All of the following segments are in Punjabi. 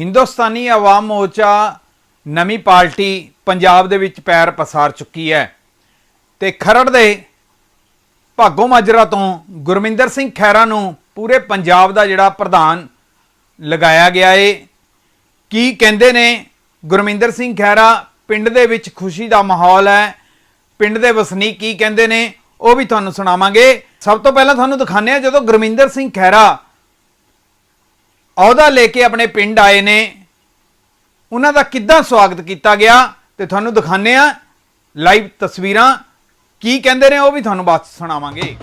ਹਿੰਦੁਸਤਾਨੀ ਆਵਾਮ ਮੋਰਚਾ ਨਵੀਂ ਪਾਰਟੀ ਪੰਜਾਬ ਦੇ ਵਿੱਚ ਪੈਰ ਪਸਾਰ ਚੁੱਕੀ ਹੈ ਤੇ ਖਰੜ ਦੇ ਭਾਗੋ ਮਾਜਰਾ ਤੋਂ ਗੁਰਮਿੰਦਰ ਸਿੰਘ ਖੈਰਾ ਨੂੰ ਪੂਰੇ ਪੰਜਾਬ ਦਾ ਜਿਹੜਾ ਪ੍ਰਧਾਨ ਲਗਾਇਆ ਗਿਆ ਏ। ਕੀ ਕਹਿੰਦੇ ਨੇ ਗੁਰਮਿੰਦਰ ਸਿੰਘ ਖੈਰਾ ਪਿੰਡ ਦੇ ਵਿੱਚ ਖੁਸ਼ੀ ਦਾ ਮਾਹੌਲ ਹੈ। ਪਿੰਡ ਦੇ ਵਸਨੀਕ ਕੀ ਕਹਿੰਦੇ ਨੇ? ਉਹ ਵੀ ਤੁਹਾਨੂੰ ਸੁਣਾਵਾਂਗੇ। ਸਭ ਤੋਂ ਪਹਿਲਾਂ ਤੁਹਾਨੂੰ ਦਿਖਾਉਂਦੇ ਆ ਜਦੋਂ ਗੁਰਮਿੰਦਰ ਸਿੰਘ ਖੈਰਾ ਅਹੁਦਾ ਲੈ ਕੇ ਆਪਣੇ ਪਿੰਡ ਆਏ ਨੇ। ਉਹਨਾਂ ਦਾ ਕਿੱਦਾਂ ਸਵਾਗਤ ਕੀਤਾ ਗਿਆ ਤੇ ਤੁਹਾਨੂੰ ਦਿਖਾਉਂਦੇ ਆ ਲਾਈਵ ਤਸਵੀਰਾਂ। ਕੀ ਕਹਿੰਦੇ ਨੇ ਉਹ ਵੀ ਤੁਹਾਨੂੰ ਬਾਅਦ ਸੁਣਾਵਾਂਗੇ।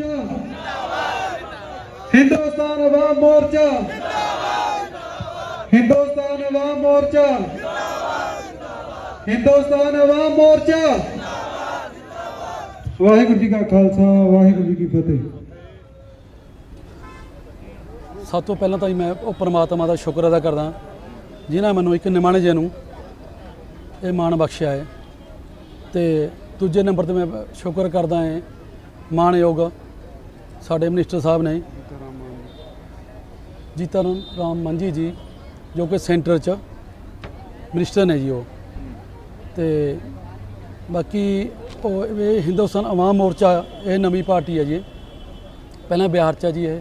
ਮੋਰਚਾ। ਹਿੰਦੁਸਤਾਨ ਆਵਾਮ ਮੋਰਚਾ। ਹਿੰਦੁਸਤਾਨ ਆਵਾਮ ਮੋਰਚਾ। ਹਿੰਦੁਸਤਾਨ ਆਵਾਮ ਮੋਰਚਾ। ਵਾਹਿਗੁਰੂ ਜੀ ਕਾ ਖਾਲਸਾ, ਵਾਹਿਗੁਰੂ ਜੀ ਕੀ ਫਤਿਹ। ਸਭ ਤੋਂ ਪਹਿਲਾਂ ਤਾਂ ਮੈਂ ਉਹ ਪਰਮਾਤਮਾ ਦਾ ਸ਼ੁਕਰ ਅਦਾ ਕਰਦਾ ਜਿਨ੍ਹਾਂ ਮੈਨੂੰ ਇੱਕ ਨਿਮਾਣੇ ਜੇ ਨੂੰ ਇਹ ਮਾਣ ਬਖਸ਼ਿਆ ਹੈ। ਤੇ ਦੂਜੇ ਨੰਬਰ ਤੇ ਮੈਂ ਸ਼ੁਕਰ ਕਰਦਾ ਹਾਂ ਮਾਨਯੋਗ ਸਾਡੇ ਮਿਨਿਸਟਰ ਸਾਹਿਬ ਨੇ ਜੀਤਾ ਰਾਮ ਮੰਜੀ ਜੀ। ਜੋ ਕਿ ਸੈਂਟਰ 'ਚ ਮਿਨਿਸਟਰ ਨੇ ਜੀ ਉਹ। ਤੇ ਬਾਕੀ ਉਹ ਇਹ ਹਿੰਦੁਸਤਾਨ ਆਵਾਮ ਮੋਰਚਾ ਇਹ ਨਵੀਂ ਪਾਰਟੀ ਹੈ ਜੀ। ਪਹਿਲਾਂ ਬਿਹਾਰ 'ਚ ਜੀ ਇਹ।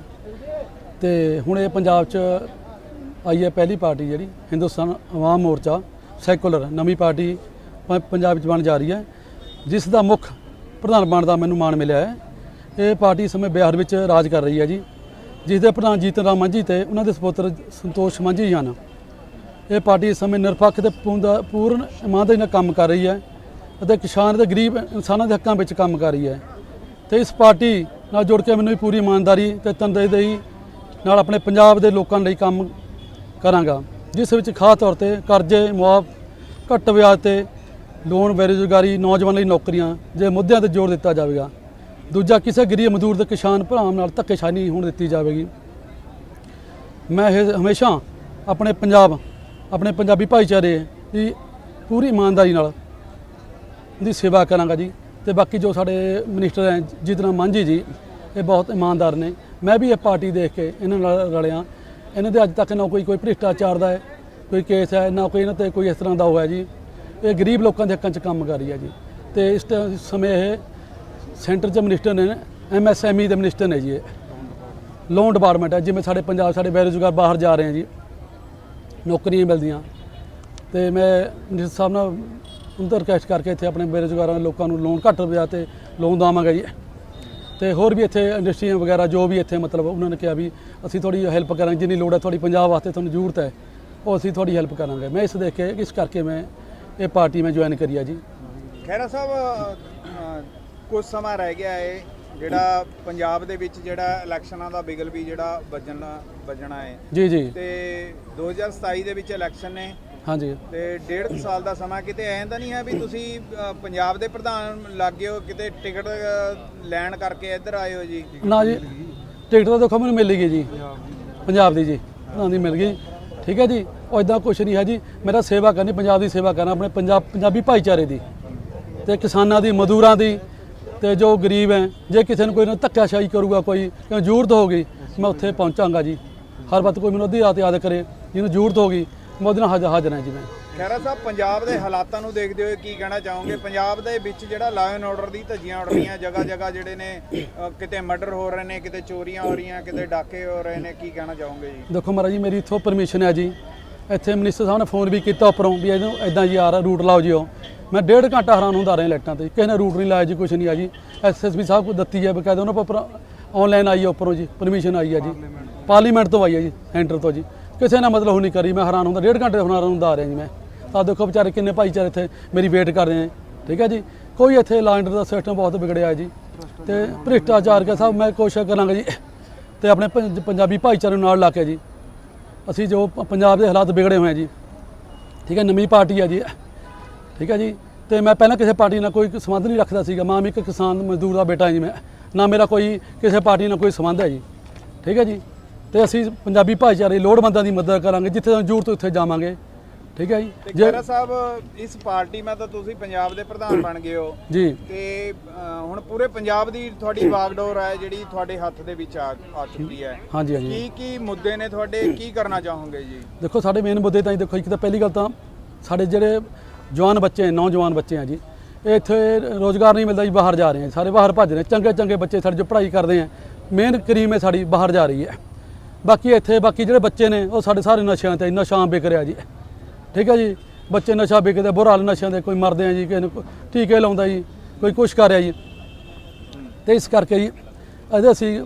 ਤੇ ਹੁਣ ਇਹ ਪੰਜਾਬ 'ਚ ਆਈ ਹੈ ਪਹਿਲੀ ਪਾਰਟੀ ਜਿਹੜੀ ਹਿੰਦੁਸਤਾਨ ਆਵਾਮ ਮੋਰਚਾ ਸੈਕੂਲਰ ਨਵੀਂ ਪਾਰਟੀ ਪੰਜਾਬ ਵਿੱਚ ਬਣ ਜਾ ਰਹੀ ਹੈ। ਜਿਸ ਦਾ ਮੁੱਖ ਪ੍ਰਧਾਨ ਬਣਨ ਦਾ ਮੈਨੂੰ ਮਾਣ ਮਿਲਿਆ ਹੈ। ਇਹ ਪਾਰਟੀ ਇਸ ਸਮੇਂ ਬਿਹਾਰ ਵਿੱਚ ਰਾਜ ਕਰ ਰਹੀ ਹੈ ਜੀ ਜਿਸ ਦੇ ਪ੍ਰਧਾਨ ਜੀਤਨ ਰਾਮ ਮਾਂਝੀ ਤੇ ਉਹਨਾਂ ਦੇ ਸੁਪੁੱਤਰ ਸੰਤੋਸ਼ ਮਾਂਝੀ ਹਨ। ਇਹ ਪਾਰਟੀ ਇਸ ਸਮੇਂ ਨਿਰਪੱਖ ਤੇ ਪੂਰਨ ਪੂਰਨ ਇਮਾਨਦਾਰੀ ਨਾਲ ਕੰਮ ਕਰ ਰਹੀ ਹੈ ਅਤੇ ਕਿਸਾਨ ਤੇ ਗਰੀਬ ਇਨਸਾਨਾਂ ਦੇ ਹੱਕਾਂ ਵਿੱਚ ਕੰਮ ਕਰ ਰਹੀ ਹੈ। ਤੇ ਇਸ ਪਾਰਟੀ ਨਾਲ ਜੁੜ ਕੇ ਮੈਨੂੰ ਵੀ ਪੂਰੀ ਇਮਾਨਦਾਰੀ ਤੇ ਤਨਦੇਹੀ ਨਾਲ ਆਪਣੇ ਪੰਜਾਬ ਦੇ ਲੋਕਾਂ ਲਈ ਕੰਮ ਕਰਾਂਗਾ, ਜਿਸ ਵਿੱਚ ਖਾਸ ਤੌਰ ਤੇ ਕਰਜ਼ੇ ਮੁਆਫ ਘੱਟ ਵਿਆਜ ਤੇ ਲੋਨ, ਬੇਰੁਜ਼ਗਾਰੀ, ਨੌਜਵਾਨ ਲਈ ਨੌਕਰੀਆਂ, ਜੇ ਮੁੱਦਿਆਂ ਤੇ ਜ਼ੋਰ ਦਿੱਤਾ ਜਾਵੇਗਾ। ਦੂਜਾ ਕਿਸੇ ਗਰੀਬ ਮਜ਼ਦੂਰ ਦੇ ਕਿਸਾਨ ਭਰਾਵਾਂ ਨਾਲ ਧੱਕੇਸ਼ਾਹੀ ਨਹੀਂ ਹੋਣ ਦਿੱਤੀ ਜਾਵੇਗੀ। ਮੈਂ ਇਹ ਹਮੇਸ਼ਾ ਆਪਣੇ ਪੰਜਾਬ, ਆਪਣੇ ਪੰਜਾਬੀ ਭਾਈਚਾਰੇ ਦੀ ਪੂਰੀ ਇਮਾਨਦਾਰੀ ਨਾਲ ਦੀ ਸੇਵਾ ਕਰਾਂਗਾ ਜੀ। ਤੇ ਬਾਕੀ ਜੋ ਸਾਡੇ ਮਿਨਿਸਟਰ ਹੈ ਜਿਤਨਾ ਮਾਂਝੀ ਜੀ, ਇਹ ਬਹੁਤ ਇਮਾਨਦਾਰ ਨੇ। ਮੈਂ ਵੀ ਇਹ ਪਾਰਟੀ ਦੇਖ ਕੇ ਇਹਨਾਂ ਨਾਲ ਰਲਿਆ। ਇਹਨਾਂ ਦੇ ਅੱਜ ਤੱਕ ਨਾ ਕੋਈ ਕੋਈ ਭ੍ਰਿਸ਼ਟਾਚਾਰ ਦਾ ਹੈ, ਕੋਈ ਕੇਸ ਹੈ, ਨਾ ਕੋਈ ਇਹਨਾਂ ਤੇ ਕੋਈ ਇਸ ਤਰ੍ਹਾਂ ਦਾ ਹੋਇਆ ਜੀ। ਇਹ ਗਰੀਬ ਲੋਕਾਂ ਦੇ ਹੱਕਾਂ 'ਚ ਕੰਮ ਕਰ ਰਹੀ ਹੈ ਜੀ। ਤੇ ਇਸ ਟ- ਸਮੇਂ ਇਹ ਸੈਂਟਰ 'ਚ ਮਿਨਿਸਟਰ ਨੇ ਐਮਐਸਐਮਈ ਦੇ ਮਿਨਿਸਟਰ ਨੇ ਜੀ ਇਹ। ਲੋਨ ਡਿਪਾਰਟਮੈਂਟ ਹੈ, ਜਿਵੇਂ ਸਾਡੇ ਪੰਜਾਬ, ਸਾਡੇ ਬੇਰੁਜ਼ਗਾਰ ਬਾਹਰ ਜਾ ਰਹੇ ਆ ਜੀ। ਨੌਕਰੀਆਂ ਮਿਲਦੀਆਂ। ਤੇ ਮੈਂ ਮਿਨਿਸਟਰ ਸਾਹਿਬ ਨਾਲ ਉਹਨਾਂ ਤੋਂ ਕਰਕੇ ਇੱਥੇ ਆਪਣੇ ਬੇਰੁਜ਼ਗਾਰਾਂ ਲੋਕਾਂ ਨੂੰ ਲੋਨ ਘੱਟ ਵਿਆਹ ਤੇ ਲੋਨ ਦਵਾਵਾਂਗੇ ਜੀ। ਤੇ ਹੋਰ ਵੀ ਇੱਥੇ ਇੰਡਸਟਰੀਆਂ ਵਗੈਰਾ, ਜੋ ਵੀ ਇੱਥੇ ਮਤਲਬ ਉਹਨਾਂ ਨੇ ਕਿਹਾ ਵੀ ਅਸੀਂ ਥੋੜੀ ਹੈਲਪ ਕਰਾਂਗੇ, ਜਿੰਨੀ ਲੋੜ ਹੈ ਤੁਹਾਡੀ ਪੰਜਾਬ ਵਾਸਤੇ ਤੁਹਾਨੂੰ ਜ਼ਰੂਰਤ ਹੈ, ਉਹ ਅਸੀਂ ਤੁਹਾਡੀ ਹੈਲਪ ਕਰਾਂਗੇ। ਮੈਂ ਇਸ ਦੇਖ ਕੇ, ਇਸ ਕਰਕੇ ਮੈਂ ਇਹ ਪਾਰਟੀ ਮੈਂ ਜੁਆਇਨ ਕਰੀ ਆ ਜੀ। ਖੈਰਾ ਸਾਹਿਬ ਕੁਝ ਸਮਾਂ ਰਹਿ ਗਿਆ ਹੈ ਜਿਹੜਾ ਪੰਜਾਬ ਦੇ ਵਿੱਚ ਜਿਹੜਾ ਇਲੈਕਸ਼ਨਾਂ ਦਾ ਬਿਗਲ ਵੀ ਜਿਹੜਾ ਵੱਜਣਾ ਵੱਜਣਾ ਹੈ ਜੀ ਜੀ। ਤੇ 2027 ਦੇ ਵਿੱਚ ਇਲੈਕਸ਼ਨ ਨੇ। ਹਾਂਜੀ। ਤੇ ਡੇਢ ਸਾਲ ਦਾ ਸਮਾਂ ਕਿਤੇ ਐਂ ਤਾਂ ਨਹੀਂ ਹੈ ਵੀ ਤੁਸੀਂ ਪੰਜਾਬ ਦੇ ਪ੍ਰਧਾਨ ਲੱਗੇ ਹੋ ਕਿਤੇ ਟਿਕਟ ਲੈਣ ਕਰਕੇ ਇੱਧਰ ਆਏ ਹੋ ਜੀ? ਨਾ ਜੀ ਟਿਕਟ ਤਾਂ ਦੇਖੋ ਮੈਨੂੰ ਮਿਲ ਗਈ ਜੀ। ਪੰਜਾਬ ਦੀ ਜੀ ਉਹਨਾਂ ਦੀ ਮਿਲ ਗਈ। ਠੀਕ ਹੈ ਜੀ ਉਹ ਇਦਾਂ ਕੁਛ ਨਹੀਂ ਹੈ ਜੀ। ਮੇਰਾ ਸੇਵਾ ਕਰਨੀ ਪੰਜਾਬ ਦੀ ਸੇਵਾ ਕਰਨਾ ਆਪਣੇ ਪੰਜਾਬ ਪੰਜਾਬੀ ਭਾਈਚਾਰੇ ਦੀ ਤੇ ਕਿਸਾਨਾਂ ਦੀ ਮਜ਼ਦੂਰਾਂ ਦੀ। ਤੇ ਜੋ ਗਰੀਬ ਹੈ ਜੇ ਕਿਸੇ ਨੂੰ ਕੋਈ ਨਾ ਧੱਕਾਸ਼ਾਹੀ ਕਰੂਗਾ ਕੋਈ ਕਿਉਂ ਜ਼ਰੂਰਤ ਹੋਗੀ ਮੈਂ ਉੱਥੇ ਪਹੁੰਚਾਂਗਾ ਜੀ। ਹਰ ਵਕਤ ਕੋਈ ਮੈਨੂੰ ਅੱਧੀ ਰਾਤ ਯਾਦ ਕਰੇ ਜਿਹਨੂੰ ਜ਼ਰੂਰਤ ਹੋਗੀ ਮੈਂ ਉਹਦੇ ਨਾਲ ਹਾਜ਼ਰ ਹਾਜ਼ਰ ਹਾਂ ਜੀ ਮੈਂ। ਖੈਰਾ ਸਾਹਿਬ ਪੰਜਾਬ ਦੇ ਹਾਲਾਤਾਂ ਨੂੰ ਦੇਖਦੇ ਹੋਏ ਕੀ ਕਹਿਣਾ ਚਾਹੋਗੇ? ਪੰਜਾਬ ਦੇ ਵਿੱਚ ਜਿਹੜਾ ਲਾਅ ਐਂਡ ਆਰਡਰ ਦੀ ਧੱਜੀਆਂ ਉੱਡ ਰਹੀਆਂ ਜਗ੍ਹਾ ਜਗ੍ਹਾ ਜਿਹੜੇ ਨੇ ਕਿਤੇ ਮਰਡਰ ਹੋ ਰਹੇ ਨੇ ਕਿਤੇ ਚੋਰੀਆਂ ਹੋ ਰਹੀਆਂ ਕਿਤੇ ਡਾਕੇ ਹੋ ਰਹੇ ਨੇ ਕੀ ਕਹਿਣਾ ਚਾਹੋਗੇ ਜੀ? ਦੇਖੋ ਮਹਾਰਾਜ ਜੀ ਮੇਰੀ ਇੱਥੋਂ ਪਰਮਿਸ਼ਨ ਹੈ ਜੀ। ਇੱਥੇ ਮਿਨਿਸਟਰ ਸਾਹਿਬ ਨੇ ਫੋਨ ਵੀ ਕੀਤਾ ਉੱਪਰੋਂ ਵੀ ਇਹਨੂੰ ਇਦਾਂ ਜੀ ਆ ਰਿਹਾ ਰੂਟ ਲਾਓ ਜੀ ਉਹ। ਮੈਂ ਡੇਢ ਘੰਟਾ ਹੈਰਾਨ ਹੁੰਦਾ ਰਿਹਾ ਲਾਈਟਾਂ ਤੇ। ਕਿਸੇ ਨੇ ਰੂਟ ਨਹੀਂ ਲਾਇਆ ਜੀ, ਕੁਛ ਨਹੀਂ ਆ ਜੀ। ਐਸਐਸਪੀ ਸਾਹਿਬ ਕੋ ਦਿੱਤੀ ਹੈ ਬਕਾਇਦਾ ਉਹਨਾਂ ਪਰ ਆਨਲਾਈਨ ਆਈ ਹੈ ਉੱਪਰੋਂ ਜੀ ਪਰਮਿਸ਼ਨ ਆਈ ਹੈ ਜੀ। ਪਾਰਲੀਮੈਂਟ ਤੋਂ ਆਈ ਹੈ ਜੀ ਸੈਂਟਰ ਤੋਂ ਜੀ। ਕਿਸੇ ਨੇ ਮਤਲਬ ਉਹ ਨਹੀਂ ਕਰੀ, ਮੈਂ ਹੈਰਾਨ ਹੁੰਦਾ, ਡੇਢ ਘੰਟੇ ਹੈਰਾਨ ਹੁੰਦਾ ਆ ਰਿਹਾ ਜੀ ਮੈਂ। ਤਾਂ ਦੇਖੋ ਵਿਚਾਰੇ ਕਿੰਨੇ ਭਾਈਚਾਰੇ ਇੱਥੇ ਮੇਰੀ ਵੇਟ ਕਰ ਰਹੇ ਨੇ ਠੀਕ ਹੈ ਜੀ? ਕੋਈ ਇੱਥੇ ਲਾਅ ਦਾ ਸਿਸਟਮ ਬਹੁਤ ਵਿਗੜਿਆ ਜੀ। ਤੇ ਭ੍ਰਿਸ਼ਟਾਚਾਰ ਕੇ ਸਭ ਮੈਂ ਕੋਸ਼ਿਸ਼ ਕਰਾਂਗਾ ਜੀ, ਤੇ ਆਪਣੇ ਪੰਜਾਬੀ ਭਾਈਚਾਰੇ ਨੂੰ ਨਾਲ ਲਾ ਕੇ ਜੀ। ਅਸੀਂ ਜੋ ਪੰਜਾਬ ਦੇ ਹਾਲਾਤ ਵਿਗੜੇ ਹੋਏ ਆ ਜੀ। ਠੀਕ ਹੈ ਨਵੀਂ ਪਾਰਟੀ ਆ ਜੀ। ਠੀਕ ਹੈ ਜੀ? ਤੇ ਮੈਂ ਪਹਿਲਾਂ ਕਿਸੇ ਪਾਰਟੀ ਨਾਲ ਕੋਈ ਸੰਬੰਧ ਨਹੀਂ ਰੱਖਦਾ ਸੀਗਾ। ਮਾਂ ਇੱਕ ਕਿਸਾਨ ਮਜ਼ਦੂਰ ਦਾ ਬੇਟਾ ਜੀ ਮੈਂ। ਨਾ ਮੇਰਾ ਕੋਈ ਕਿਸੇ ਪਾਰਟੀ ਨਾਲ ਕੋਈ ਸੰਬੰਧ ਹੈ ਜੀ। ਠੀਕ ਹੈ ਜੀ? ਤੇ ਅਸੀਂ ਪੰਜਾਬੀ ਭਾਈਚਾਰੇ ਲੋੜਵੰਦਾਂ ਦੀ ਮਦਦ ਕਰਾਂਗੇ। ਜਿੱਥੇ ਸਾਨੂੰ ਜ਼ਰੂਰਤ ਉੱਥੇ ਜਾਵਾਂਗੇ। ਠੀਕ ਹੈ ਜੀ? ਤੇ ਜੇ ਖੈਰਾ ਸਾਹਿਬ ਇਸ ਪਾਰਟੀ ਮੈਂ ਤਾਂ ਤੁਸੀਂ ਪੰਜਾਬ ਦੇ ਪ੍ਰਧਾਨ ਬਣ ਗਏ ਹੋ। ਜੀ। ਤੇ ਹੁਣ ਪੂਰੇ ਪੰਜਾਬ ਦੀ ਤੁਹਾਡੀ ਵਾਗਡੋਰ ਹੈ ਜਿਹੜੀ ਤੁਹਾਡੇ ਹੱਥ ਦੇ ਵਿੱਚ ਆ ਚੁੱਕੀ ਹੈ। ਹਾਂਜੀ ਹਾਂਜੀ। ਕੀ ਕੀ ਮੁੱਦੇ ਨੇ ਤੁਹਾਡੇ? ਕੀ ਕਰਨਾ ਚਾਹੋਗੇ ਜੀ? ਦੇਖੋ ਸਾਡੇ ਮੇਨ ਮੁੱਦੇ ਤਾਂ ਦੇਖੋ ਇੱਕ ਤਾਂ ਪਹਿਲੀ ਗੱਲ ਤਾਂ ਸਾਡੇ ਜਿਹੜੇ ਜਵਾਨ ਬੱਚੇ ਹੈ, ਨੌਜਵਾਨ ਬੱਚੇ ਆ ਜੀ। ਇਹ ਇੱਥੇ ਰੋਜ਼ਗਾਰ ਨਹੀਂ ਮਿਲਦਾ ਜੀ ਬਾਹਰ ਜਾ ਰਹੇ ਆ। ਸਾਰੇ ਬਾਹਰ ਭੱਜ ਰਹੇ ਚੰਗੇ ਚੰਗੇ ਬੱਚੇ ਸਾਡੇ ਜੋ ਪੜ੍ਹਾਈ ਕਰਦੇ ਆ ਮੇਨ ਕਰੀਮ ਹੈ ਸਾਡੀ ਬਾਹਰ ਜਾ ਰਹੀ ਹੈ। ਬਾਕੀ ਇੱਥੇ ਬਾਕੀ ਜਿਹੜੇ ਬੱਚੇ ਨੇ ਉਹ ਸਾਡੇ ਸਾਰੇ ਨਸ਼ਿਆਂ ਤੇ ਨਸ਼ਾ ਵਿਕ ਰਿਹਾ ਜੀ। ਠੀਕ ਹੈ ਜੀ? ਬੱਚੇ ਨਸ਼ਾ ਵਿਕਦੇ ਬੁਰਾ ਹਾਲ ਨਸ਼ਿਆਂ ਦੇ ਕੋਈ ਮਰਦੇ ਆ ਜੀ ਕਿਸੇ ਨੂੰ ਟੀਕੇ ਲਾਉਂਦਾ ਜੀ ਕੋਈ ਕੁਛ ਕਰ ਰਿਹਾ ਜੀ। ਤੇ ਇਸ ਕਰਕੇ ਜੀ ਇਹਦੇ ਅਸੀਂ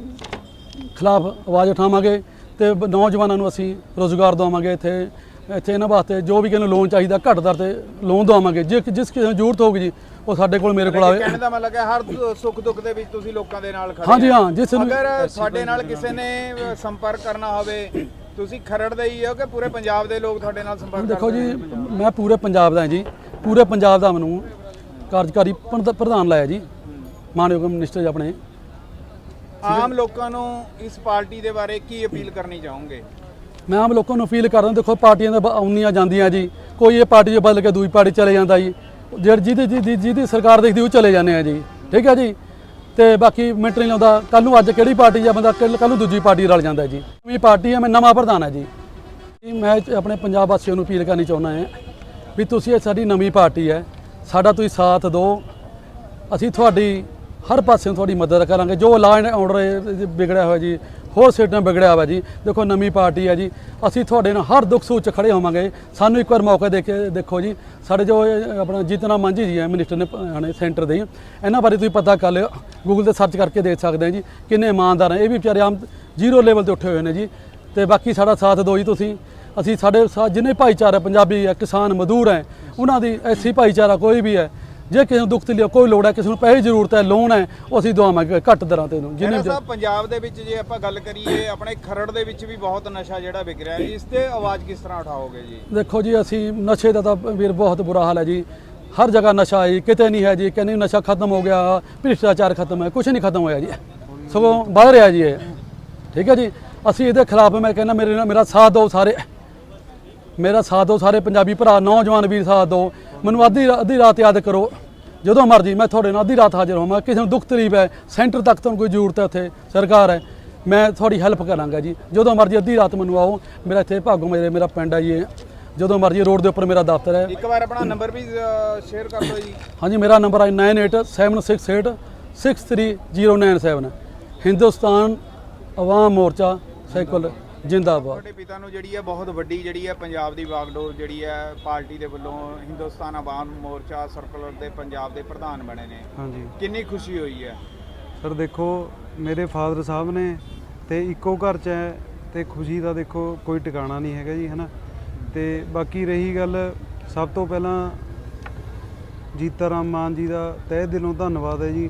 ਖਿਲਾਫ ਆਵਾਜ਼ ਉਠਾਵਾਂਗੇ ਤੇ ਨੌਜਵਾਨਾਂ ਨੂੰ ਅਸੀਂ ਰੋਜ਼ਗਾਰ ਦਵਾਵਾਂਗੇ ਇੱਥੇ। ਇੱਥੇ ਇਹਨਾਂ ਵਾਸਤੇ ਜੋ ਵੀ ਕਿਸੇ ਨੂੰ ਲੋਨ ਚਾਹੀਦਾ ਘੱਟ ਦਰ ਤੇ ਲੋਨ ਦਵਾਵਾਂਗੇ। ਜੇ ਜਿਸ ਕਿਸੇ ਨੂੰ ਜ਼ਰੂਰਤ ਹੋਊਗੀ ਜੀ ਉਹ ਸਾਡੇ ਕੋਲ ਮੇਰੇ ਕੋਲ ਆਵੇ। ਕਹਿਣ ਦਾ ਮਤਲਬ ਹੈ ਹਰ ਸੁੱਖ ਦੁੱਖ ਦੇ ਵਿੱਚ ਤੁਸੀਂ ਲੋਕਾਂ ਦੇ ਨਾਲ ਖੜੇ ਹਾਂਜੀ, ਹੋ। ਜਿਸ ਨੂੰ- ਅਗਰ ਤੁਹਾਡੇ ਨਾਲ ਕਿਸੇ ਨੇ ਸੰਪਰਕ ਕਰਨਾ ਹੋਵੇ ਤੁਸੀਂ ਖਰੜ ਦੇ ਹੀ ਹੋ ਕਿ ਪੂਰੇ ਪੰਜਾਬ ਦੇ ਲੋਕ ਤੁਹਾਡੇ ਨਾਲ ਸੰਪਰਕ ਦੇਖੋ ਜੀ ਮੈਂ ਪੂਰੇ ਪੰਜਾਬ ਦਾ ਜੀ। ਪੂਰੇ ਪੰਜਾਬ ਦਾ ਮੈਨੂੰ ਕਾਰਜਕਾਰੀ ਪ੍ਰਧ- ਪ੍ਰਧਾਨ ਲਾਇਆ ਜੀ। ਮਾਨਯੋਗ ਮਿਨਿਸਟਰ ਜੀ ਆਪਣੇ। ਆਮ ਲੋਕਾਂ ਨੂੰ ਇਸ ਪਾਰਟੀ ਦੇ ਬਾਰੇ ਕੀ ਅਪੀਲ ਕਰਨੀ ਚਾਹੋਗੇ? ਮੈਂ ਆਮ ਲੋਕਾਂ ਨੂੰ ਅਪੀਲ ਕਰਦਾ, ਦੇਖੋ ਪਾਰਟੀਆਂ ਦਾ ਬ- ਆਉਂਦੀਆਂ ਜਾਂਦੀਆਂ ਜੀ। ਕੋਈ ਇਹ ਪਾਰਟੀ 'ਚ ਬਦਲ ਕੇ ਦੂਜੀ ਪਾਰਟੀ ਚਲੇ ਜਾਂਦਾ ਜੀ। ਜਿਹੜੀ ਜਿਹਦੀ ਜਿਹਦੀ ਜਿਹਦੀ ਸਰਕਾਰ ਦੇਖਦੀ ਉਹ ਚਲੇ ਜਾਂਦੇ ਆ ਜੀ। ਠੀਕ ਹੈ ਜੀ? ਤੇ ਬਾਕੀ ਮਿੰਟ ਨਹੀਂ ਲਾਉਂਦਾ ਕੱਲ ਨੂੰ ਅੱਜ ਕਿਹੜੀ ਪਾਰਟੀ ਆ ਬੰਦਾ ਕੱਲ ਨੂੰ ਦੂਜੀ ਪਾਰਟੀ ਰਲ ਜਾਂਦਾ ਜੀ। ਨਵੀਂ ਪਾਰਟੀ ਹੈ ਮੈਂ ਨਵਾਂ ਪ੍ਰਧਾਨ ਹੈ ਜੀ। ਮੈਂ ਆਪਣੇ ਪੰਜਾਬ ਵਾਸੀਆਂ ਨੂੰ ਅਪੀਲ ਕਰਨੀ ਚਾਹੁੰਦਾ ਹਾਂ ਵੀ ਤੁਸੀਂ ਇਹ ਸਾਡੀ ਨਵੀਂ ਪਾਰਟੀ ਹੈ, ਸਾਡਾ ਤੁਸੀਂ ਸਾਥ ਦਿਓ। ਅਸੀਂ ਤੁਹਾਡੀ ਹਰ ਪਾਸਿਓਂ ਤੁਹਾਡੀ ਮਦਦ ਕਰਾਂਗੇ। ਜੋ ਲਾਅ ਐਂਡ ਆਰਡਰ ਵਿਗੜਿਆ ਹੋਇਆ ਜੀ ਹੋਰ ਸਿਸਟਮ ਵਿਗੜਿਆ ਵਾ ਜੀ। ਦੇਖੋ, ਨਵੀਂ ਪਾਰਟੀ ਹੈ ਜੀ। ਅਸੀਂ ਤੁਹਾਡੇ ਨਾਲ ਹਰ ਦੁੱਖ ਸੁੱਖ 'ਚ ਖੜੇ ਹੋਵਾਂਗੇ। ਸਾਨੂੰ ਇੱਕ ਵਾਰ ਮੌਕਾ ਦੇ ਕੇ ਦੇਖੋ ਜੀ। ਸਾਡੇ ਜੋ ਇਹ ਆਪਣਾ ਜੀਤਨਾ ਮਾਂਝੀ ਜੀ ਹੈ ਮਿਨਿਸਟਰ ਨੇ ਆਣੇ ਸੈਂਟਰ ਦੇ ਇਹਨਾਂ ਬਾਰੇ ਤੁਸੀਂ ਪਤਾ ਕਰ ਲਿਓ। ਗੂਗਲ ਤੇ ਸਰਚ ਕਰਕੇ ਦੇਖ ਸਕਦੇ ਹੋ ਜੀ, ਕਿੰਨੇ ਇਮਾਨਦਾਰ ਹੈ ਇਹ ਵੀ ਵਿਚਾਰੇ ਆਮ ਜ਼ੀਰੋ ਲੈਵਲ ਤੇ ਉੱਠੇ ਹੋਏ ਨੇ ਜੀ। ਤੇ ਬਾਕੀ ਸਾਡਾ ਸਾਥ ਦਿਓ ਜੀ ਤੁਸੀਂ। ਅਸੀਂ ਸਾਡੇ ਸਾ- ਜਿੰਨੇ ਭਾਈਚਾਰਾ ਪੰਜਾਬੀ ਹੈ ਕਿਸਾਨ, ਮਜ਼ਦੂਰ ਹੈ ਉਹਨਾਂ ਦੀ ਐਸੀ ਭਾਈਚਾਰਾ ਕੋਈ ਵੀ ਹੈ ਜੇ ਕਿਸੇ ਨੂੰ ਦੁੱਖ ਤਕਲੀਫ ਕੋਈ ਲੋੜ ਹੈ ਕਿਸੇ ਨੂੰ ਪੈਸੇ ਦੀ ਜ਼ਰੂਰਤ ਹੈ ਲੋਨ ਹੈ ਉਹ ਅਸੀਂ ਦਵਾਵਾਂਗੇ ਘੱਟ ਦਰਾਂ ਤੇ ਨੂੰ ਜਿਹਨੇ ਜਿਹਨੇ ਸਾਹਿਬ ਪੰਜਾਬ ਦੇ ਵਿੱਚ ਜੇ ਆਪਾਂ ਗੱਲ ਕਰੀਏ ਆਪਣੇ ਖਰੜ ਦੇ ਵਿੱਚ ਵੀ ਬਹੁਤ ਨਸ਼ਾ ਜਿਹੜਾ ਵਿਕ ਰਿਹਾ ਹੈ ਇਸ ਤੇ ਆਵਾਜ਼ ਕਿਸ ਤਰ੍ਹਾਂ ਉਠਾਓਗੇ ਜੀ? ਦੇਖੋ ਜੀ ਅਸੀਂ ਨਸ਼ੇ ਦਾ ਤਾਂ ਵੀਰ ਬਹੁਤ ਬੁਰਾ ਹਾਲ ਹੈ ਜੀ। ਹਰ ਜਗ੍ਹਾ ਨਸ਼ਾ ਹੈ ਜੀ ਕਿਤੇ ਨਹੀਂ ਹੈ ਜੀ ਕਹਿੰਦੇ ਨਸ਼ਾ ਖਤਮ ਹੋ ਗਿਆ ਭ੍ਰਿਸ਼ਟਾਚਾਰ ਖਤਮ ਹੈ ਕੁਝ ਨਹੀਂ ਖਤਮ ਹੋਇਆ ਜੀ। ਸਗੋਂ ਵੱਧ ਰਿਹਾ ਜੀ ਇਹ। ਠੀਕ ਹੈ ਜੀ ਅਸੀਂ ਇਹਦੇ ਖਿਲਾਫ ਮੈਂ ਕਹਿੰਦਾ ਮੇਰੇ ਨਾਲ ਮੇਰਾ ਸਾਥ ਦਿਓ ਸਾਰੇ। ਮੇਰਾ ਸਾਥ ਦਿਓ ਸਾਰੇ ਪੰਜਾਬੀ ਭਰਾ ਨੌਜਵਾਨ ਵੀਰ ਸਾਥ ਦਿਓ। ਮੈਨੂੰ ਅੱਧੀ ਅੱਧੀ ਰਾਤ ਯਾਦ ਕਰੋ ਜਦੋਂ ਮਰਜ਼ੀ ਮੈਂ ਤੁਹਾਡੇ ਨਾਲ ਅੱਧੀ ਰਾਤ ਹਾਜ਼ਰ ਹੋਵਾਂ ਕਿਸੇ ਨੂੰ ਦੁੱਖ ਤਕਲੀਫ ਹੈ ਸੈਂਟਰ ਤੱਕ ਤੁਹਾਨੂੰ ਕੋਈ ਜ਼ਰੂਰਤ ਹੈ ਉੱਥੇ ਸਰਕਾਰ ਹੈ ਮੈਂ ਤੁਹਾਡੀ ਹੈਲਪ ਕਰਾਂਗਾ ਜੀ। ਜਦੋਂ ਮਰਜ਼ੀ ਅੱਧੀ ਰਾਤ ਮੈਨੂੰ ਆਓ ਮੇਰਾ ਇੱਥੇ ਭਾਗੋ ਮੇਰੇ ਮੇਰਾ ਪਿੰਡ ਜੀ ਇਹ। ਜਦੋਂ ਮਰਜ਼ੀ ਰੋਡ ਦੇ ਉੱਪਰ ਮੇਰਾ ਦਫ਼ਤਰ ਹੈ। ਇੱਕ ਵਾਰ ਆਪਣਾ ਨੰਬਰ ਵੀ ਸ਼ੇਅਰ ਕਰ ਦਿਓ ਜੀ। ਹਾਂਜੀ ਮੇਰਾ ਨੰਬਰ ਹੈ 9876863097 ਹਿੰਦੁਸਤਾਨ ਆਵਾਮ ਮੋਰਚਾ ਸਾਈਕਲ ਜਿੰਦਾਬਾਦ। ਤੁਹਾਡੇ ਪਿਤਾ ਨੂੰ ਜਿਹੜੀ ਹੈ ਬਹੁਤ ਵੱਡੀ ਜਿਹੜੀ ਹੈ ਪੰਜਾਬ ਦੀ ਵਾਗਡੋਰ ਜਿਹੜੀ ਹੈ ਪਾਰਟੀ ਦੇ ਵੱਲੋਂ ਹਿੰਦੁਸਤਾਨ ਆਵਾਮ ਮੋਰਚਾ ਸਰਕੂਲਰ ਦੇ ਪੰਜਾਬ ਦੇ ਪ੍ਰਧਾਨ ਬਣੇ ਨੇ। ਹਾਂਜੀ। ਕਿੰਨੀ ਖੁਸ਼ੀ ਹੋਈ ਹੈ ਸਰ ਦੇਖੋ ਮੇਰੇ ਫਾਦਰ ਸਾਹਿਬ ਨੇ ਤੇ ਇੱਕੋ ਘਰ 'ਚ ਹੈ ਤੇ ਖੁਸ਼ੀ ਦਾ ਦੇਖੋ ਕੋਈ ਟਿਕਾਣਾ ਨਹੀਂ ਹੈਗਾ ਜੀ ਹਨਾ? ਤੇ ਬਾਕੀ ਰਹੀ ਗੱਲ ਸਭ ਤੋਂ ਪਹਿਲਾਂ ਜੀਤਾ ਰਾਮ ਮਾਨ ਜੀ ਦਾ ਤਹਿ ਦਿਲੋਂ ਧੰਨਵਾਦ ਹੈ ਜੀ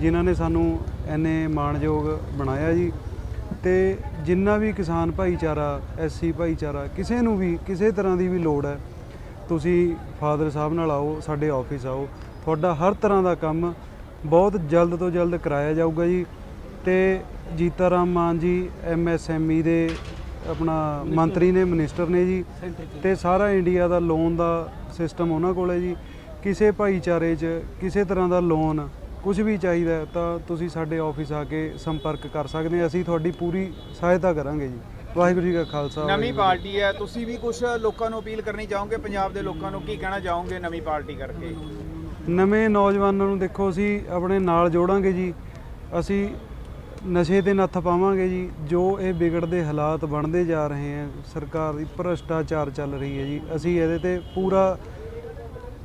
ਜਿਨ੍ਹਾਂ ਨੇ ਸਾਨੂੰ ਐਨੇ ਮਾਣਯੋਗ ਬਣਾਇਆ ਜੀ। ਤੇ ਜਿੰਨਾ ਵੀ ਕਿਸਾਨ ਭਾਈਚਾਰਾ ਐਸਸੀ ਭਾਈਚਾਰਾ ਕਿਸੇ ਨੂੰ ਵੀ ਕਿਸੇ ਤਰ੍ਹਾਂ ਦੀ ਵੀ ਲੋੜ ਹੈ ਤੁਸੀਂ ਫਾਦਰ ਸਾਹਿਬ ਨਾਲ ਆਓ ਸਾਡੇ ਆਫਿਸ ਆਓ ਤੁਹਾਡਾ ਹਰ ਤਰ੍ਹਾਂ ਦਾ ਕੰਮ ਬਹੁਤ ਜਲਦ ਤੋਂ ਜਲਦ ਕਰਾਇਆ ਜਾਊਗਾ ਜੀ। ਤੇ ਜੀਤਾ ਰਾਮ ਮਾਨ ਜੀ ਐਮਐਸਐਮਈ ਦੇ ਆਪਣਾ ਮੰਤਰੀ ਨੇ ਮਿਨਿਸਟਰ ਨੇ ਜੀ। ਤੇ ਸਾਰਾ ਇੰਡੀਆ ਦਾ ਲੋਨ ਦਾ ਸਿਸਟਮ ਉਹਨਾਂ ਕੋਲ ਹੈ ਜੀ। ਕਿਸੇ ਭਾਈਚਾਰੇ 'ਚ ਕਿਸੇ ਤਰ੍ਹਾਂ ਦਾ ਲੋਨ ਕੁਝ ਵੀ ਚਾਹੀਦਾ ਹੈ ਤਾਂ ਤੁਸੀਂ ਸਾਡੇ ਆਫਿਸ ਆ ਕੇ ਸੰਪਰਕ ਕਰ ਸਕਦੇ ਹਾਂ। ਅਸੀਂ ਤੁਹਾਡੀ ਪੂਰੀ ਸਹਾਇਤਾ ਕਰਾਂਗੇ ਜੀ। ਵਾਹਿਗੁਰੂ ਜੀ ਕਾ ਖਾਲਸਾ ਨਵੀਂ ਪਾਰਟੀ ਹੈ। ਤੁਸੀਂ ਵੀ ਕੁਝ ਲੋਕਾਂ ਨੂੰ ਅਪੀਲ ਕਰਨੀ ਚਾਹੋਗੇ? ਪੰਜਾਬ ਦੇ ਲੋਕਾਂ ਨੂੰ ਕੀ ਕਹਿਣਾ ਚਾਹੋਗੇ ਨਵੀਂ ਪਾਰਟੀ ਕਰਕੇ? ਨਵੇਂ ਨੌਜਵਾਨਾਂ ਨੂੰ ਦੇਖੋ ਅਸੀਂ ਆਪਣੇ ਨਾਲ ਜੋੜਾਂਗੇ ਜੀ। ਅਸੀਂ ਨਸ਼ੇ ਤੇ ਨੱਥ ਪਾਵਾਂਗੇ ਜੀ। ਜੋ ਇਹ ਵਿਗੜਦੇ ਹਾਲਾਤ ਬਣਦੇ ਜਾ ਰਹੇ ਹੈ ਸਰਕਾਰ ਦੀ ਭ੍ਰਸ਼ਟਾਚਾਰ ਚੱਲ ਰਹੀ ਹੈ ਜੀ। ਅਸੀਂ ਇਹਦੇ ਤੇ ਪੂਰਾ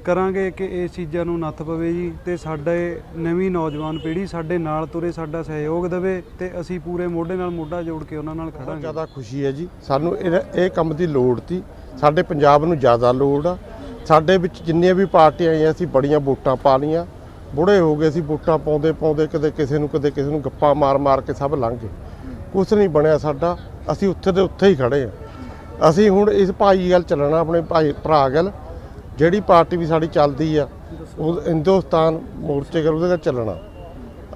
ਕਰਾਂਗੇ ਕਿ ਇਹ ਚੀਜ਼ਾਂ ਨੂੰ ਨੱਥ ਪਵੇ ਜੀ ਤੇ ਸਾਡੇ ਨਵੀਂ ਨੌਜਵਾਨ ਪੀੜ੍ਹੀ ਸਾਡੇ ਨਾਲ ਤੁਰੇ ਸਾਡਾ ਸਹਿਯੋਗ ਦੇਵੇ ਤੇ ਅਸੀਂ ਪੂਰੇ ਮੋਢੇ ਨਾਲ ਮੋਢਾ ਜੋੜ ਕੇ ਉਹਨਾਂ ਨਾਲ ਬਹੁਤ ਖੜਾਂਗੇ। ਜ਼ਿਆਦਾ ਖੁਸ਼ੀ ਹੈ ਜੀ। ਸਾਨੂੰ ਇਹ ਇਹ ਕੰਮ ਦੀ ਲੋੜ ਸੀ। ਸਾਡੇ ਪੰਜਾਬ ਨੂੰ ਜ਼ਿਆਦਾ ਲੋੜ ਆ। ਸਾਡੇ ਵਿੱਚ ਜਿੰਨੀਆਂ ਵੀ ਪਾਰਟੀਆਂ ਆਈਆਂ ਸੀ ਬੜੀਆਂ ਵੋਟਾਂ ਪਾ ਲਈਆਂ। ਬੁੜੇ ਹੋ ਗਏ ਸੀ ਵੋਟਾਂ ਪਾਉਂਦੇ ਪਾਉਂਦੇ ਕਦੇ ਕਿਸੇ ਨੂੰ ਕਦੇ ਕਿਸੇ ਨੂੰ ਗੱਪਾਂ ਮਾਰ ਮਾਰ ਕੇ ਸਭ ਲੰਘ ਗਏ। ਕੁਛ ਨਹੀਂ ਬਣਿਆ ਸਾਡਾ। ਅਸੀਂ ਉੱਥੇ ਦੇ ਉੱਥੇ ਹੀ ਖੜੇ ਆ ਅਸੀਂ ਹੁਣ ਇਸ ਭਾਈ ਗੱਲ ਚੱਲਣਾ ਆਪਣੇ ਭਾਈ ਭਰਾ ਗੱਲ ਜਿਹੜੀ ਪਾਰਟੀ ਵੀ ਸਾਡੀ ਚੱਲਦੀ ਆ, ਉਹ ਹਿੰਦੁਸਤਾਨ ਮੋਰਚੇ ਕਰ ਉਹਦੇ ਨਾਲ ਚੱਲਣਾ।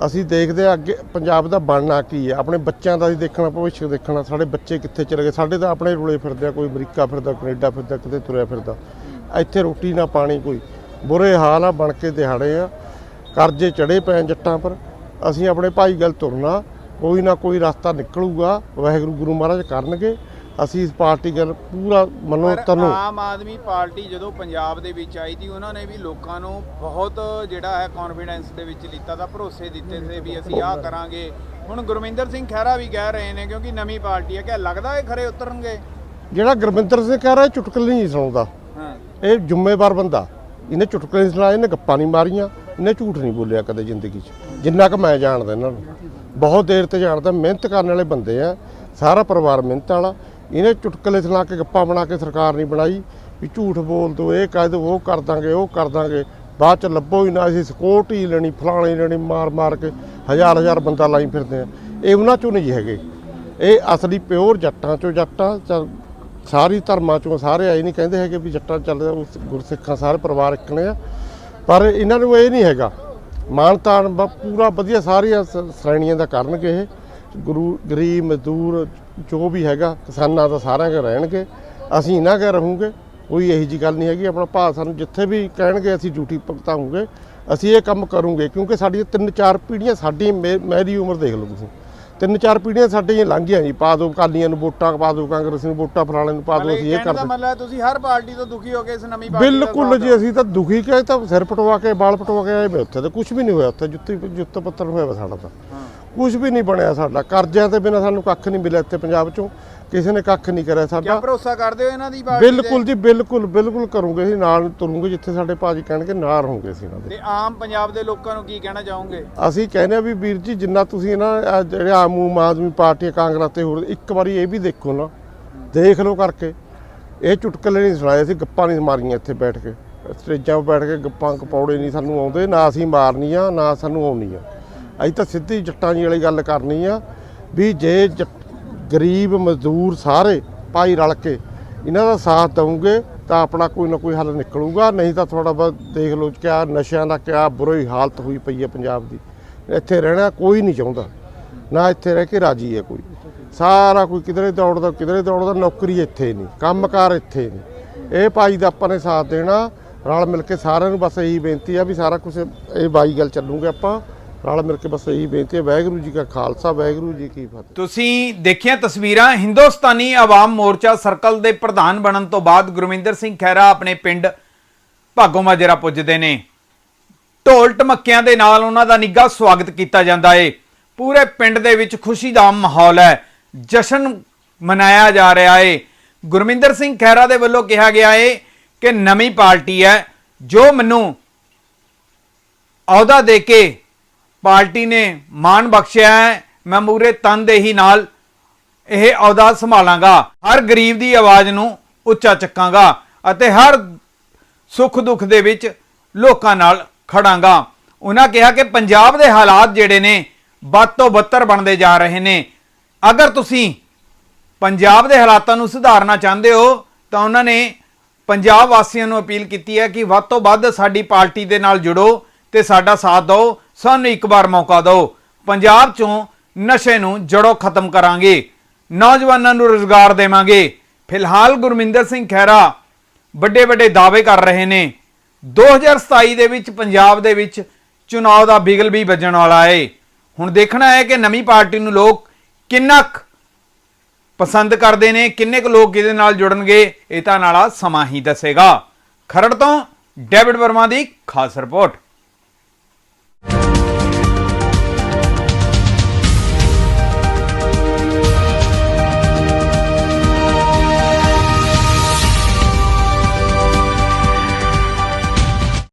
ਅਸੀਂ ਦੇਖਦੇ ਆ ਅੱਗੇ ਪੰਜਾਬ ਦਾ ਬਣਨਾ ਕੀ ਹੈ ਆਪਣੇ ਬੱਚਿਆਂ ਦਾ ਵੀ ਦੇਖਣਾ, ਭਵਿੱਖ ਦੇਖਣਾ, ਸਾਡੇ ਬੱਚੇ ਕਿੱਥੇ ਚਲੇ ਗਏ, ਸਾਡੇ ਤਾਂ ਆਪਣੇ ਰੁਲੇ ਫਿਰਦੇ ਆ, ਕੋਈ ਅਮਰੀਕਾ ਫਿਰਦਾ, ਕੈਨੇਡਾ ਫਿਰਦਾ, ਕਿਤੇ ਤੁਰਿਆ ਫਿਰਦਾ। ਇੱਥੇ ਰੋਟੀ ਨਾ ਪਾਣੀ ਕੋਈ, ਬੁਰੇ ਹਾਲ ਆ, ਬਣ ਕੇ ਦਿਹਾੜੇ ਆ, ਕਰਜ਼ੇ ਚੜੇ ਪਏ ਜੱਟਾਂ ਪਰ, ਅਸੀਂ ਆਪਣੇ ਭਾਈ ਗੱਲ ਤੁਰਨਾ, ਕੋਈ ਨਾ ਕੋਈ ਰਸਤਾ ਨਿਕਲੂਗਾ, ਵਾਹਿਗੁਰੂ ਗੁਰੂ ਮਹਾਰਾਜ ਕਰਨਗੇ। ਅਸੀਂ ਇਸ ਪਾਰਟੀ ਗੱਲ ਪੂਰਾ ਮਨੋ ਪਰ ਤਨੋ। ਆਮ ਆਦਮੀ ਪਾਰਟੀ ਜਦੋਂ ਪੰਜਾਬ ਦੇ ਵਿੱਚ ਆਈ ਸੀ ਉਹਨਾਂ ਨੇ ਵੀ ਲੋਕਾਂ ਨੂੰ ਬਹੁਤ ਜਿਹੜਾ ਹੈ ਕੌਨਫੀਡੈਂਸ ਦੇ ਵਿੱਚ ਲਿੱਤਾ ਤਾਂ ਭਰੋਸੇ ਦਿੱਤੇ ਸੀ ਵੀ ਅਸੀਂ ਆਹ ਕਰਾਂਗੇ। ਹੁਣ ਗੁਰਮਿੰਦਰ ਸਿੰਘ ਖਹਿਰਾ ਵੀ ਕਹਿ ਰਹੇ ਨੇ ਕਿਉਂਕਿ ਨਵੀਂ ਪਾਰਟੀ ਹੈ। ਕਿ ਲੱਗਦਾ ਇਹ ਖਰੇ ਉਤਰਨਗੇ? ਜਿਹੜਾ ਗੁਰਵਿੰਦਰ ਸਿੰਘ ਕਹਿ ਰਿਹਾ ਚੁਟਕਲੇ ਨਹੀਂ ਸੁਣਾਉਂਦਾ ਹਾਂ। ਇਹ ਜ਼ਿੰਮੇਵਾਰ ਬੰਦਾ। ਇਹਨੇ ਚੁਟਕਲੇ ਨਹੀਂ ਸੁਣਾਏ ਇਹਨੇ ਗੱਪਾਂ ਨਹੀਂ ਮਾਰੀਆਂ ਇਹਨੇ ਝੂਠ ਨਹੀਂ ਬੋਲਿਆ ਕਦੇ ਜ਼ਿੰਦਗੀ 'ਚ। ਜਿੰਨਾ ਕੁ ਮੈਂ ਜਾਣਦਾ ਇਹਨਾਂ ਨੂੰ। ਬਹੁਤ ਦੇਰ ਤੇ ਜਾਣਦਾ ਮਿਹਨਤ ਕਰਨ ਵਾਲੇ ਬੰਦੇ ਆ। ਸਾਰਾ ਪਰਿਵਾਰ ਮਿਹਨਤ ਵਾਲਾ। ਇਹਨੇ ਚੁਟਕਲੇ ਸੁਣਾ ਕੇ ਗੱਪਾਂ ਬਣਾ ਕੇ ਸਰਕਾਰ ਨਹੀਂ ਬਣਾਈ ਵੀ ਝੂਠ ਬੋਲ ਦੋ, ਇਹ ਕਹਿ ਦੋ ਉਹ ਕਰ ਦਾਂਗੇ, ਉਹ ਕਰ ਦਾਂਗੇ। ਬਾਅਦ ਚ ਲੱਭੋ ਹੀ ਨਾ, ਅਸੀਂ ਸਿਕਿਉਰਟੀ ਲੈਣੀ, ਫਲਾਣੀ ਲੈਣੀ, ਮਾਰ ਮਾਰ ਕੇ ਹਜ਼ਾਰ ਹਜ਼ਾਰ ਬੰਦਾ ਲਾਈ ਫਿਰਦੇ ਆ। ਇਹ ਉਹਨਾਂ ਚੋਂ ਨਹੀਂ ਹੈਗੇ। ਇਹ ਅਸਲੀ ਪਿਓਰ ਜੱਟਾਂ ਚੋਂ ਜੱਟਾਂ ਚ- ਸਾਰੀ ਧਰਮਾਂ ਚੋਂ ਸਾਰੇ ਆਏ ਨਹੀਂ ਕਹਿੰਦੇ ਹੈਗੇ ਵੀ ਜੱਟਾਂ ਚੱਲਦੇ ਉਸ ਗੁਰਸਿੱਖਾਂ ਸਾਰੇ ਪਰਿਵਾਰ ਇੱਕ ਨੇ ਆ। ਪਰ ਇਹਨਾਂ ਨੂੰ ਇਹ ਨਹੀਂ ਹੈਗਾ। ਮਾਣ ਤਾਣ ਬ- ਪੂਰਾ ਵਧੀਆ ਸਾਰੀਆਂ ਸ- ਸ਼੍ਰੇਣੀਆਂ ਦਾ ਕਰਨਗੇ ਇਹ। ਗੁਰੂ, ਗਰੀਬ, ਮਜ਼ਦੂਰ ਜੋ ਵੀ ਹੈਗਾ ਕਿਸਾਨਾਂ ਦਾ ਸਾਰਿਆਂ ਕੇ ਰਹਿਣਗੇ। ਅਸੀਂ ਇਹਨਾਂ ਕੇ ਰਹੂਗੇ ਕੋਈ ਇਹੀ ਜੀ ਗੱਲ ਨਹੀਂ ਹੈਗੀ। ਆਪਣਾ ਭਾਅ ਸਾਨੂੰ ਜਿੱਥੇ ਵੀ ਕਹਿਣਗੇ ਅਸੀਂ ਡਿਊਟੀ ਭੁਗਤਾਉਂਗੇ। ਅਸੀਂ ਇਹ ਕੰਮ ਕਰੂਗੇ ਕਿਉਂਕਿ ਸਾਡੀਆਂ ਤਿੰਨ ਚਾਰ ਪੀੜ੍ਹੀਆਂ ਸਾਡੀ ਮੇ- ਮੇਰੀ ਉਮਰ ਦੇਖ ਲਓ ਤੁਸੀਂ। ਤਿੰਨ ਚਾਰ ਪੀੜ੍ਹੀਆਂ ਸਾਡੀਆਂ ਲੰਘ ਗਈਆਂ ਜੀ ਪਾ ਦਿਓ ਅਕਾਲੀਆਂ ਨੂੰ ਵੋਟਾਂ ਪਾ ਦਿਓ ਕਾਂਗਰਸ ਨੂੰ ਵੋਟਾਂ ਫਲਾਣੇ ਨੂੰ ਪਾ ਦਿਓ ਅਸੀਂ ਇਹ ਦਾ ਕਰਦੇ। ਮਤਲਬ ਹੈ ਤੁਸੀਂ ਹਰ ਪਾਰਟੀ ਤੋਂ ਦੁਖੀ ਹੋ ਕੇ ਇਸ ਨਵੀਂ ਪਾਰਟੀ ਦਾ ਬਿਲਕੁਲ ਜੀ ਅਸੀਂ ਤਾਂ ਦੁਖੀ ਕਹੇ ਤਾਂ ਸਿਰ ਪਟਵਾ ਕੇ ਵਾਲ ਪਟਵਾ ਕੇ ਆਏ ਵੇ ਉੱਥੇ ਤੇ ਕੁਝ ਵੀ ਨਹੀਂ ਹੋਇਆ ਉੱਥੇ ਜੁੱਤੀ ਜੁੱਤ ਪੱਤਰ ਹੋਇਆ ਵਾ ਸਾਡਾ ਤਾਂ। ਕੁਝ ਵੀ ਨਹੀਂ ਬਣਿਆ ਸਾਡਾ। ਕਰਜ਼ਿਆਂ ਤੇ ਬਿਨਾਂ ਸਾਨੂੰ ਕੱਖ ਨਹੀਂ ਮਿਲਿਆ ਇੱਥੇ ਪੰਜਾਬ ਚੋਂ। ਕਿਸੇ ਨੇ ਕੱਖ ਨਹੀਂ ਕਰਿਆ ਕਿਆ ਸਾਡਾ ਭਰੋਸਾ ਕਰਦੇ ਹੋ ਇਹਨਾਂ ਦੀ ਪਾਰਟੀ ਤੇ? ਬਿਲਕੁਲ ਜੀ ਬਿਲਕੁਲ ਬਿਲਕੁਲ ਕਰੂੰਗੇ ਅਸੀਂ ਨਾਲ ਤੁਰੂੰਗੇ ਜਿੱਥੇ ਸਾਡੇ ਭਾਜੀ ਕਹਿਣਗੇ ਨਾਲ ਰਹੂੰਗੇ ਅਸੀਂ ਇਹਨਾਂ ਦੇ। ਤੇ ਆਮ ਪੰਜਾਬ ਦੇ ਲੋਕਾਂ ਨੂੰ ਕੀ ਕਹਿਣਾ ਚਾਹੋਗੇ? ਅਸੀਂ ਕਹਿੰਦੇ ਆ ਵੀ ਵੀਰ ਜੀ ਜਿੰਨਾ ਤੁਸੀਂ ਨਾ ਆਹ ਜਿਹੜੇ ਆਮ ਆਮ ਆਦਮੀ ਪਾਰਟੀ ਕਾਂਗਰਸ ਤੇ ਹੋਰ ਇੱਕ ਵਾਰੀ ਇਹ ਵੀ ਦੇਖੋ ਨਾ। ਦੇਖ ਲਓ ਕਰਕੇ। ਇਹ ਚੁਟਕਲੇ ਨਹੀਂ ਸੁਣਾਏ ਅਸੀਂ ਗੱਪਾਂ ਨਹੀਂ ਮਾਰੀਆਂ ਇੱਥੇ ਬੈਠ ਕੇ। ਸਟੇਜਾਂ 'ਤੇ ਬੈਠ ਕੇ ਗੱਪਾਂ ਕਪੌੜੇ ਨਹੀਂ ਸਾਨੂੰ ਆਉਂਦੇ ਨਾ ਅਸੀਂ ਮਾਰਨੀਆਂ ਨਾ ਸਾਨੂੰ ਆਉਣੀਆਂ। ਅਸੀਂ ਤਾਂ ਸਿੱਧੀ ਜੱਟਾਂ ਜੀ ਵਾਲੀ ਗੱਲ ਕਰਨੀ ਆ ਵੀ ਜੇ ਜੱਟ- ਗਰੀਬ, ਮਜ਼ਦੂਰ ਸਾਰੇ ਭਾਈ ਰਲ ਕੇ ਇਹਨਾਂ ਦਾ ਸਾਥ ਦਵੋਗੇ ਤਾਂ ਆਪਣਾ ਕੋਈ ਨਾ ਕੋਈ ਹੱਲ ਨਿਕਲੂਗਾ, ਨਹੀਂ ਤਾਂ ਥੋੜਾ ਬਹੁਤ ਦੇਖ ਲਓ ਕਿਆ ਨਸ਼ਿਆਂ ਦਾ ਕਿਆ ਬੁਰੀ ਹਾਲਤ ਹੋਈ ਪਈ ਹੈ ਪੰਜਾਬ ਦੀ। ਇੱਥੇ ਰਹਿਣਾ ਕੋਈ ਨਹੀਂ ਚਾਹੁੰਦਾ, ਨਾ ਇੱਥੇ ਰਹਿ ਕੇ ਰਾਜੀ ਹੈ ਕੋਈ। ਸਾਰਾ ਕੋਈ ਕਿਧਰੇ ਦੌੜਦਾ ਕਿਧਰੇ ਦੌੜਦਾ, ਨੌਕਰੀ ਇੱਥੇ ਨਹੀਂ, ਕੰਮਕਾਰ ਇੱਥੇ ਨਹੀਂ। ਇਹ ਭਾਈ ਦਾ ਆਪਾਂ ਨੇ ਸਾਥ ਦੇਣਾ, ਰਲ ਮਿਲ ਕੇ ਸਾਰਿਆਂ ਨੂੰ ਬਸ ਇਹੀ ਬੇਨਤੀ ਆ ਵੀ ਸਾਰਾ ਕੁਝ ਇਹ ਬਾਈ ਗੱਲ ਚੱਲੂਗੇ ਆਪਾਂ। ਰਲ ਮਿਲ ਕੇ ਬਸ ਇਹੀ ਬੇਨਤੀ ਹੈ, ਵਾਹਿਗੁਰੂ ਜੀ ਕਾ ਖਾਲਸਾ, ਵਾਹਿਗੁਰੂ ਜੀ ਕੀ ਫਤਿਹ। ਤੁਸੀਂ ਦੇਖਿਆ ਤਸਵੀਰਾਂ ਹਿੰਦੁਸਤਾਨੀ ਆਵਾਮ ਮੋਰਚਾ ਸਰਕਲ ਦੇ ਪ੍ਰਧਾਨ ਬਣਨ ਤੋਂ ਬਾਅਦ ਗੁਰਮਿੰਦਰ ਸਿੰਘ ਖਹਿਰਾ ਆਪਣੇ ਪਿੰਡ ਭਾਗੋ ਮਾਜਰਾ ਪੁੱਜਦੇ ਨੇ। ਢੋਲ ਟਮੱਕਿਆਂ ਦੇ ਨਾਲ ਉਹਨਾਂ ਦਾ ਨਿੱਘਾ ਸਵਾਗਤ ਕੀਤਾ ਜਾਂਦਾ ਏ। ਪੂਰੇ ਪਿੰਡ ਦੇ ਵਿੱਚ ਖੁਸ਼ੀ ਦਾ ਮਾਹੌਲ ਹੈ। ਜਸ਼ਨ ਮਨਾਇਆ ਜਾ ਰਿਹਾ ਏ। ਗੁਰਮਿੰਦਰ ਸਿੰਘ ਖਹਿਰਾ ਦੇ ਵੱਲੋਂ ਕਿਹਾ ਗਿਆ ਏ ਕਿ ਨਵੀਂ ਪਾਰਟੀ ਹੈ। ਜੋ ਮੈਨੂੰ ਅਹੁਦਾ ਦੇ ਕੇ ਪਾਰਟੀ ਨੇ ਮਾਣ ਬਖਸ਼ਿਆ ਹੈ, ਮੈਂ ਮੂਰੇ ਤਨਦੇਹੀ ਨਾਲ ਇਹ ਅਹੁਦਾ ਸੰਭਾਲਾਂਗਾ। ਹਰ ਗਰੀਬ ਦੀ ਆਵਾਜ਼ ਨੂੰ ਉੱਚਾ ਚੱਕਾਂਗਾ ਅਤੇ ਹਰ ਸੁੱਖ ਦੁੱਖ ਦੇ ਵਿੱਚ ਲੋਕਾਂ ਨਾਲ ਖੜਾਂਗਾ। ਉਹਨਾਂ ਕਿਹਾ ਕਿ ਪੰਜਾਬ ਦੇ ਹਾਲਾਤ ਜਿਹੜੇ ਨੇ, ਵੱਧ ਤੋਂ ਬੱਤਰ ਬਣਦੇ ਜਾ ਰਹੇ ਨੇ। ਅਗਰ ਤੁਸੀਂ ਪੰਜਾਬ ਦੇ ਹਾਲਾਤਾਂ ਨੂੰ ਸੁਧਾਰਨਾ ਚਾਹੁੰਦੇ ਹੋ, ਤਾਂ ਉਹਨਾਂ ਨੇ ਪੰਜਾਬ ਵਾਸੀਆਂ ਨੂੰ ਅਪੀਲ ਕੀਤੀ ਹੈ ਕਿ ਵੱਧ ਤੋਂ ਵੱਧ ਸਾਡੀ ਪਾਰਟੀ ਦੇ ਨਾਲ ਜੁੜੋ ਤੇ ਸਾਡਾ ਸਾਥ ਦਿਓ। ਸਾਨੂੰ ਇੱਕ ਵਾਰ ਮੌਕਾ ਦਿਓ। ਪੰਜਾਬ ਚੋਂ ਨਸ਼ੇ ਨੂੰ ਜੜੋਂ ਖਤਮ ਕਰਾਂਗੇ। ਨੌਜਵਾਨਾਂ ਨੂੰ ਰੋਜ਼ਗਾਰ ਦੇਵਾਂਗੇ। ਫਿਲਹਾਲ ਗੁਰਮਿੰਦਰ ਸਿੰਘ ਖਹਿਰਾ ਵੱਡੇ ਵੱਡੇ ਦਾਅਵੇ ਕਰ ਰਹੇ ਨੇ। 2027 ਦੇ ਵਿੱਚ ਪੰਜਾਬ ਦੇ ਵਿੱਚ ਚੁਣਾਵ ਦਾ ਬਿਗਲ ਵੀ ਵੱਜਣ ਵਾਲਾ ਏ। ਹੁਣ ਦੇਖਣਾ ਹੈ ਕਿ ਨਵੀਂ ਪਾਰਟੀ ਨੂੰ ਲੋਕ ਕਿੰਨਾ ਕੁ ਪਸੰਦ ਕਰਦੇ ਨੇ, ਕਿੰਨੇ ਕੁ ਲੋਕ ਇਹਦੇ ਨਾਲ ਜੁੜਨਗੇ, ਇਹ ਤਾਂ ਨਾਲਾ ਸਮਾਂ ਹੀ ਦੱਸੇਗਾ। ਖਰੜ ਤੋਂ ਡੇਵਿਡ ਵਰਮਾ ਦੀ ਖਾਸ ਰਿਪੋਰਟ।